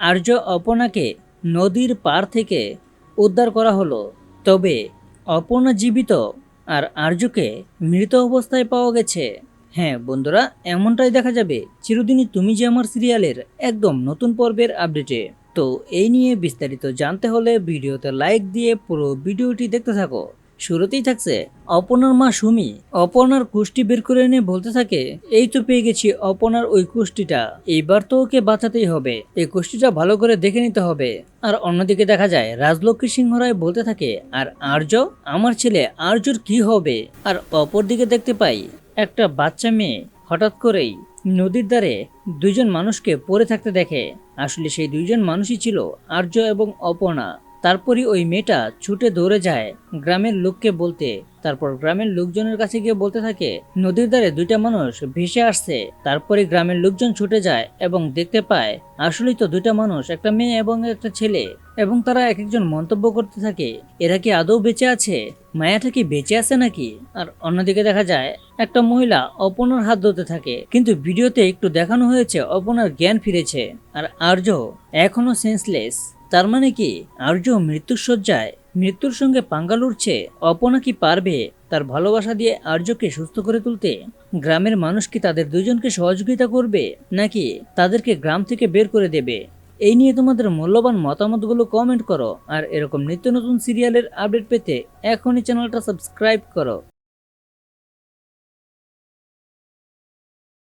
আর্য অপর্ণাকে নদীর পার থেকে উদ্ধার করা হলো। তবে অপর্ণা জীবিত আর আর্যকে মৃত অবস্থায় পাওয়া গেছে। হ্যাঁ বন্ধুরা, এমনটাই দেখা যাবে। চিরদিনই তুমি যে আমার সিরিয়ালের একদম নতুন পর্বের আপডেটে। তো এই নিয়ে বিস্তারিত জানতে হলে ভিডিওতে লাইক দিয়ে পুরো ভিডিওটি দেখতে থাকো। শুরুতেই থাকছে অপর্ণার মা সুমি। অপর্ণার কুষ্টি বের করে এনে বলতে থাকে, এই তো পেয়ে গেছি অপনার ওই কুষ্টিটা। এইবার তো ওকে বাঁচাতেই হবে। এই কুষ্টিটা ভালো করে দেখে নিতে হবে। আর অন্যদিকে দেখা যায়, রাজলক্ষ্মী সিংহ রায় বলতে থাকে, আর আর্য? আমার ছেলে আর্যর কি হবে? আর অপরদিকে দেখতে পাই, একটা বাচ্চা মেয়ে হঠাৎ করেই নদীর ধারে দুইজন মানুষকে পড়ে থাকতে দেখে। আসলে সেই দুইজন মানুষই ছিল আর্য এবং অপর্ণা। তারপরই ওই মেয়েটা ছুটে দৌড়ে যায় গ্রামের লোককে বলতে। তারপর গ্রামের লোকজনের কাছে গিয়ে বলতে থাকে, নদীর ধারে দুইটা মানুষ ভেসে আসছে। তারপরে গ্রামের লোকজন ছুটে যায় এবং দেখতে পায়, আসলেই তো দুইটা মানুষ, একটা মেয়ে এবং একটা ছেলে। এবং তারা এক একজন মন্তব্য করতে থাকে, এরা কি আদৌ বেঁচে আছে? মায়াটা কি বেঁচে আছে নাকি? আর অন্যদিকে দেখা যায়, একটা মহিলা অপনার হাত ধরতে থাকে, কিন্তু ভিডিওতে একটু দেখানো হয়েছে অপনার জ্ঞান ফিরেছে। আর আর্য এখনও সেন্সলেস তার মানে কি, আর্য মৃত্যুর শয্যায় মৃত্যুর সঙ্গে পাঙ্গা লড়ছে অপনা কি পারবে তার ভালোবাসা দিয়ে আর্যকে সুস্থ করে তুলতে? গ্রামের মানুষ কি তাদের দুজনকে সহযোগিতা করবে, নাকি তাদেরকে গ্রাম থেকে বের করে দেবে? এই নিয়ে তোমাদের মূল্যবান মতামতগুলো কমেন্ট করো, আর এরকম নিত্য নতুন সিরিয়ালের আপডেট পেতে এখনই চ্যানেলটা সাবস্ক্রাইব করো।